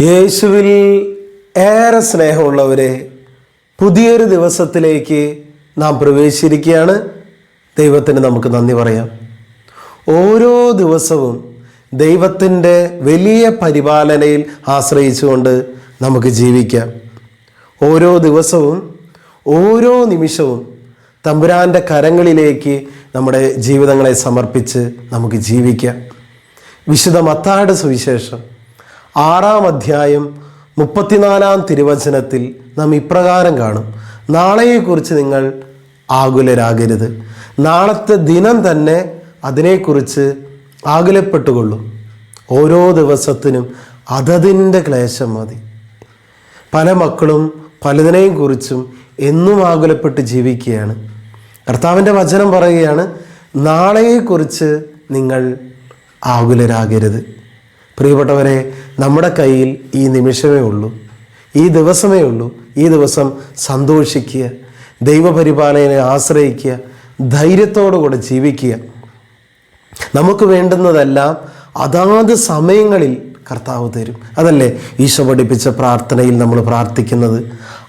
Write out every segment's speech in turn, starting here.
യേശുവിൽ ഏറെ സ്നേഹമുള്ളവരെ പുതിയൊരു ദിവസത്തിലേക്ക് നാം പ്രവേശിച്ചിരിക്കുകയാണ്. ദൈവത്തിന് നമുക്ക് നന്ദി പറയാം. ഓരോ ദിവസവും ദൈവത്തിന്റെ വലിയ പരിപാലനയിൽ ആശ്രയിച്ചുകൊണ്ട് നമുക്ക് ജീവിക്കാം. ഓരോ ദിവസവും ഓരോ നിമിഷവും തമ്പുരാന്റെ കരങ്ങളിലേക്ക് നമ്മുടെ ജീവിതങ്ങളെ സമർപ്പിച്ച് നമുക്ക് ജീവിക്കാം. വിശുദ്ധ മത്താട് സുവിശേഷം ആറാം അധ്യായം മുപ്പത്തിനാലാം തിരുവചനത്തിൽ നാം ഇപ്രകാരം കാണും. നാളെയെക്കുറിച്ച് നിങ്ങൾ ആകുലരാകരുത്. നാളത്തെ ദിനം തന്നെ അതിനെക്കുറിച്ച് ആകുലപ്പെട്ടുകൊള്ളും. ഓരോ ദിവസത്തിനും അതതിന്റെ ക്ലേശം മതി. പല മക്കളും പലതിനെയും കുറിച്ചും എന്നും ആകുലപ്പെട്ട് ജീവിക്കുകയാണ്. കർത്താവിന്റെ വചനം പറയുകയാണ് നാളെയെക്കുറിച്ച് നിങ്ങൾ ആകുലരാകരുത്. പ്രിയപ്പെട്ടവരെ നമ്മുടെ കയ്യിൽ ഈ നിമിഷമേ ഉള്ളൂ. ഈ ദിവസമേ ഉള്ളൂ. ഈ ദിവസം സന്തോഷിക്കുക ദൈവപരിപാലനെ ആശ്രയിക്കുക ധൈര്യത്തോടു കൂടെ ജീവിക്കുക. നമുക്ക് വേണ്ടുന്നതെല്ലാം അതാത് സമയങ്ങളിൽ കർത്താവ് തരും. അതല്ലേ? ഈശോ പഠിപ്പിച്ച പ്രാർത്ഥനയിൽ നമ്മൾ പ്രാർത്ഥിക്കുന്നത്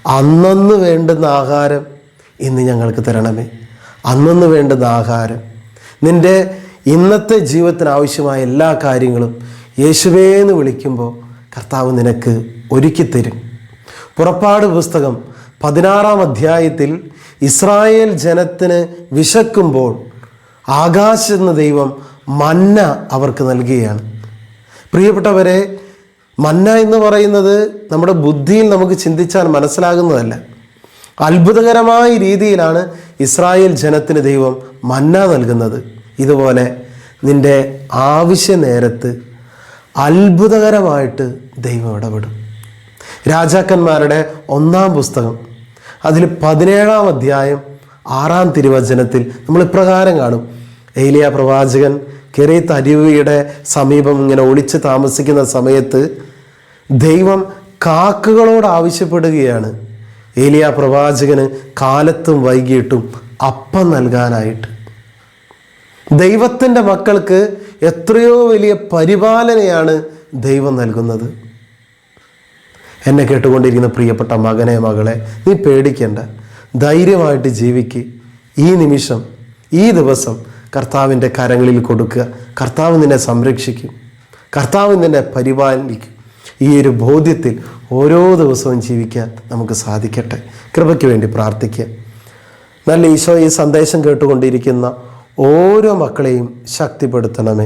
അന്നന്ന് വേണ്ടുന്ന ആഹാരം ഇന്ന് ഞങ്ങൾക്ക് തരണമേ. അന്നന്ന് വേണ്ടുന്ന ആഹാരം. നിന്റെ ഇന്നത്തെ ജീവിതത്തിന് ആവശ്യമായ എല്ലാ കാര്യങ്ങളും യേശുവേ എന്ന് വിളിക്കുമ്പോൾ കർത്താവ് നിനക്ക് ഒരുക്കിത്തരും. പുറപ്പാട് പുസ്തകം പതിനാറാം അധ്യായത്തിൽ ഇസ്രായേൽ ജനത്തിന് വിശക്കുമ്പോൾ ആകാശെന്ന ദൈവം മന്ന അവർക്ക് നൽകുകയാണ്. പ്രിയപ്പെട്ടവരെ മന്ന എന്ന് പറയുന്നത് നമ്മുടെ ബുദ്ധിയിൽ നമുക്ക് ചിന്തിച്ചാൽ മനസ്സിലാകുന്നതല്ല. അത്ഭുതകരമായ രീതിയിലാണ് ഇസ്രായേൽ ജനത്തിന് ദൈവം മന്ന നൽകുന്നത്. ഇതുപോലെ നിന്റെ ആവശ്യ നേരത്ത് അത്ഭുതകരമായിട്ട് ദൈവം ഇടപെടും. രാജാക്കന്മാരുടെ ഒന്നാം പുസ്തകം അതിൽ പതിനേഴാം അധ്യായം ആറാം തിരുവചനത്തിൽ നമ്മൾ ഇപ്രകാരം കാണും. ഏലിയ പ്രവാചകൻ കെറീത്ത് അരുവിയുടെ സമീപം ഇങ്ങനെ ഒളിച്ച് താമസിക്കുന്ന സമയത്ത് ദൈവം കാക്കുകളോട് ആവശ്യപ്പെടുകയാണ്. ഏലിയ പ്രവാചകന് കാലത്തും വൈകിട്ടും അപ്പം നൽകാനായിട്ട്. ദൈവത്തിന്റെ മക്കൾക്ക് എത്രയോ വലിയ പരിപാലനയാണ് ദൈവം നൽകുന്നത്. എന്നെ കേട്ടുകൊണ്ടിരിക്കുന്ന പ്രിയപ്പെട്ട മകനെ മകളെ നീ പേടിക്കേണ്ട. ധൈര്യമായിട്ട് ജീവിക്ക്. ഈ നിമിഷം ഈ ദിവസം കർത്താവിന്റെ കരങ്ങളിൽ കൊടുക്കുക. കർത്താവ് നിന്നെ സംരക്ഷിക്കും. കർത്താവ് നിന്നെ പരിപാലിക്കും. ഈ ഒരു ബോധ്യത്തിൽ ഓരോ ദിവസവും ജീവിക്കാൻ നമുക്ക് സാധിക്കട്ടെ. കൃപയ്ക്ക് വേണ്ടി പ്രാർത്ഥിക്കുക നല്ല ഈശോ ഈ സന്ദേശം കേട്ടുകൊണ്ടിരിക്കുന്ന ഓരോ മക്കളെയും ശക്തിപ്പെടുത്തണമേ.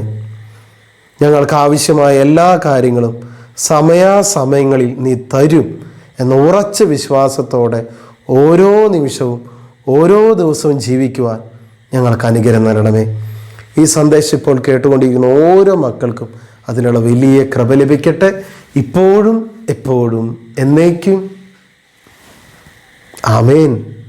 ഞങ്ങൾക്ക് ആവശ്യമായ എല്ലാ കാര്യങ്ങളും സമയാസമയങ്ങളിൽ നീ തരും എന്ന ഉറച്ച വിശ്വാസത്തോടെ ഓരോ നിമിഷവും ഓരോ ദിവസവും ജീവിക്കുവാൻ ഞങ്ങൾക്ക് അനുഗ്രഹം നൽകണമേ. ഈ സന്ദേശം ഇപ്പോൾ കേട്ടുകൊണ്ടിരിക്കുന്ന ഓരോ മക്കൾക്കും അതിനുള്ള വലിയ കൃപ ലഭിക്കട്ടെ. ഇപ്പോഴും എപ്പോഴും എന്നേക്കും. ആമേൻ.